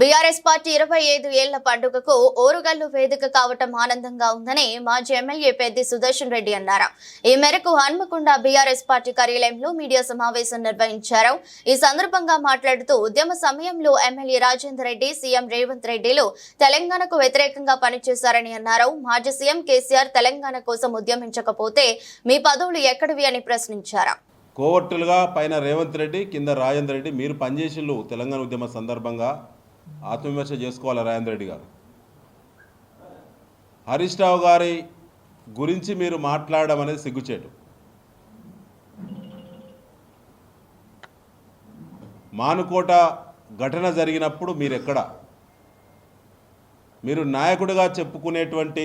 BRS party ఇరవై ఐదు ఏళ్ళ పండుగకు ఓరుగల్లు వేదిక కావటం ఆనందంగా ఉందని మాజీ ఎమ్మెల్యే పెద్ది సుదర్శన్ రెడ్డి అన్నారు. ఈ మేరకు హన్మకొండ బీఆర్ఎస్ పార్టీ కార్యాలయంలో మీడియా సమావేశం నిర్వహించారు. ఈ సందర్భంగా మాట్లాడుతూ ఉద్యమ సమయంలో ఎమ్మెల్యే రాజేందర్ రెడ్డి సీఎం రేవంత్ రెడ్డిలు తెలంగాణకు వ్యతిరేకంగా పనిచేశారని అన్నారు. మాజీ సీఎం కేసీఆర్ తెలంగాణ కోసం ఉద్యమించకపోతే మీ పదవులు ఎక్కడివి అని ప్రశ్నించారు. కోవర్టులుగా పైన రేవంత్ రెడ్డి కింద రాజేంద్ర రెడ్డి మీరు పనిచేసిళ్ళు తెలంగాణ ఉద్యమ సందర్భంగా. ఆత్మవిమర్శ చేసుకోవాలి రాజేంద్ర రెడ్డి గారు. హరీష్ రావు గారి గురించి మీరు మాట్లాడడం అనేది సిగ్గుచేటు. మానుకోట ఘటన జరిగినప్పుడు మీరు ఎక్కడ మీరు నాయకుడిగా చెప్పుకునేటువంటి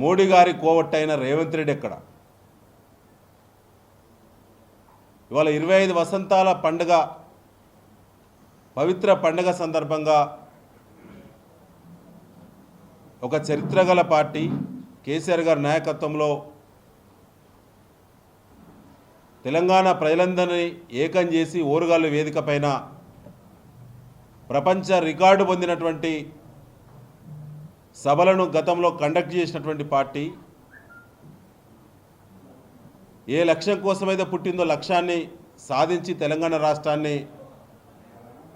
మోడీ గారి కోవట్టైన రేవంత్ రెడ్డి ఎక్కడ? ఇవాళ ఇరవై ఐదు వసంతాల పండుగ పవిత్ర పండగ సందర్భంగా ఒక చరిత్ర గల పార్టీ కేసీఆర్ గారి నాయకత్వంలో తెలంగాణ ప్రజలందరినీ ఏకం చేసి ఓరుగాళ్ళు వేదిక పైన ప్రపంచ రికార్డు పొందినటువంటి సభలను గతంలో కండక్ట్ చేసినటువంటి పార్టీ. ఏ లక్ష్యం కోసమైతే పుట్టిందో లక్ష్యాన్ని సాధించి తెలంగాణ రాష్ట్రాన్ని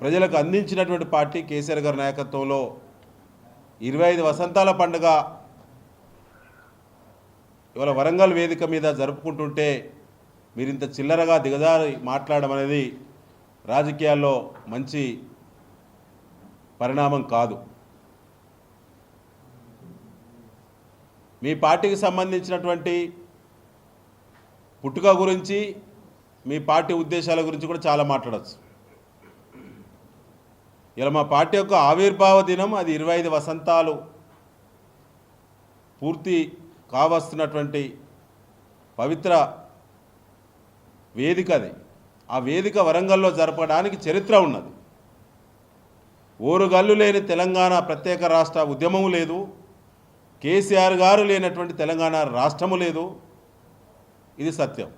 ప్రజలకు అందించినటువంటి పార్టీ కేసీఆర్ గారి నాయకత్వంలో ఇరవై ఐదు వసంతాల పండుగ ఇవాళ వరంగల్ వేదిక మీద జరుపుకుంటుంటే మీరు ఇంత చిల్లరగా దిగజారి మాట్లాడడం అనేది రాజకీయాల్లో మంచి పరిణామం కాదు. మీ పార్టీకి సంబంధించినటువంటి పుట్టుక గురించి మీ పార్టీ ఉద్దేశాల గురించి కూడా చాలా మాట్లాడచ్చు. ఇలా మా పార్టీ యొక్క ఆవిర్భావ దినం అది ఇరవై ఐదు వసంతాలు పూర్తి కావస్తున్నటువంటి పవిత్ర వేదిక అది. ఆ వేదిక వరంగల్లో జరపడానికి చరిత్ర ఉన్నది. ఓరుగల్లు లేని తెలంగాణ ప్రత్యేక రాష్ట్ర ఉద్యమము లేదు. కేసీఆర్ గారు లేనటువంటి తెలంగాణ రాష్ట్రము లేదు. ఇది సత్యం.